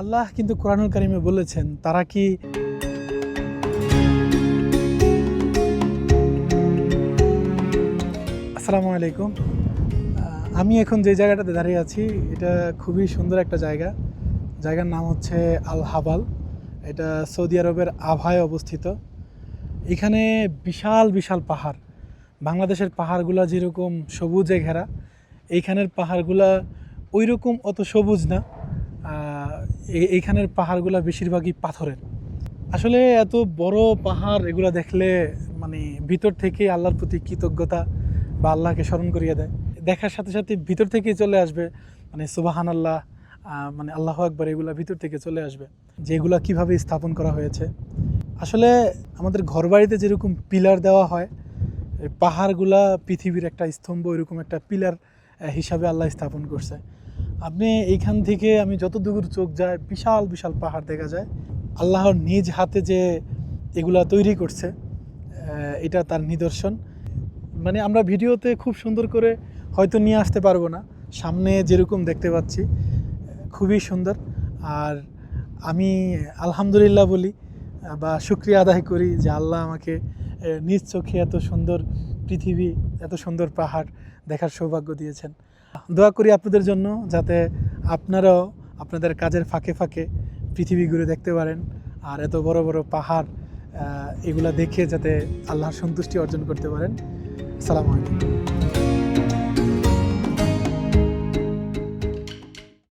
আল্লাহ কিন্তু কোরআনুল কারিমে বলেছেন, তারা কি আসসালামু আলাইকুম। আমি এখন যে জায়গাটাতে দাঁড়িয়ে আছি, এটা খুবই সুন্দর একটা জায়গা। জায়গার নাম হচ্ছে আল হাবাল। এটা সৌদি আরবের আভায় অবস্থিত। এখানে বিশাল বিশাল পাহাড়। বাংলাদেশের পাহাড়গুলা যেরকম সবুজে ঘেরা, এইখানের পাহাড়গুলা ওই রকম অত সবুজ না। এইখানের পাহাড়গুলা বেশিরভাগই পাথরের। আসলে এত বড় পাহাড় এগুলো দেখলে মানে ভিতর থেকে আল্লাহর প্রতি কৃতজ্ঞতা বা আল্লাহকে স্মরণ করিয়ে দেয়। দেখার সাথে সাথে ভিতর থেকেই চলে আসবে মানে সুবাহান আল্লাহ মানে আল্লাহ আকবর এগুলো ভিতর থেকে চলে আসবে যে এগুলা কীভাবে স্থাপন করা হয়েছে। আসলে আমাদের ঘরবাড়িতে যেরকম পিলার দেওয়া হয় পাহাড়গুলা পৃথিবীর একটা স্তম্ভ, এরকম একটা পিলার হিসাবে আল্লাহ স্থাপন করছে। আপনি এইখান থেকে আমি যত দূর চোখ যায়, বিশাল বিশাল পাহাড় দেখা যায়। আল্লাহর নিজ হাতে যে এগুলা তৈরি করছে এটা তার নিদর্শন। মানে আমরা ভিডিওতে খুব সুন্দর করে হয়তো নিয়ে আসতে পারব না। সামনে যেরকম দেখতে পাচ্ছি, খুবই সুন্দর। আর আমি আলহামদুলিল্লাহ বলি, বা শুক্রিয়া আদায় করি যে আল্লাহ আমাকে নিজ চোখে এত সুন্দর পৃথিবী, এত সুন্দর পাহাড় দেখার সৌভাগ্য দিয়েছেন। দোয়া করি আপনাদের জন্য যাতে আপনারাও আপনাদের কাজের ফাঁকে ফাঁকে পৃথিবী ঘুরে দেখতে পারেন। আর এত বড় বড় পাহাড় এগুলা দেখে যাতে আল্লাহর সন্তুষ্টি অর্জন করতে পারেন। সালাম আলাইকুম।